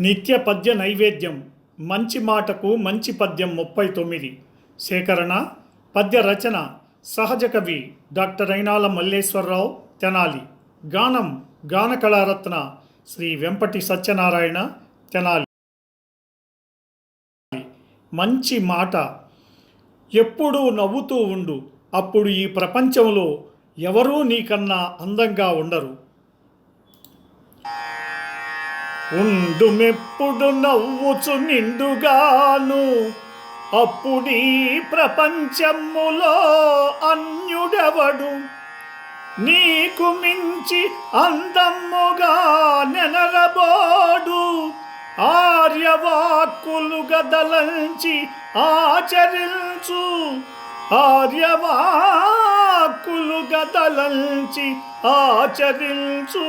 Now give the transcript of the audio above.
నిత్య పద్య నైవేద్యం మంచి మాటకు మంచి పద్యం ముప్పై తొమ్మిది. సేకరణ పద్య రచన సహజ కవి డాక్టర్ అయినాల మల్లేశ్వరరావు తెనాలి. గానం గాన కళారత్న శ్రీ వెంపటి సత్యనారాయణ తెనాలి. మంచి మాట. ఎప్పుడూ నవ్వుతూ ఉండు. అప్పుడు ఈ ప్రపంచంలో ఎవరూ నీకన్నా అందంగా ఉండరు. ఉండు మెప్పుడు నవ్వుచు నిండుగాను. అప్పుడీ ప్రపంచములో అన్యుడెవడు? నీకు మించి అందమ్ముగా నెనరబోడు ఆర్యవాక్కులు గదలంచి ఆచరించు. ఆర్యవాక్కులు గదలంచి ఆచరించు.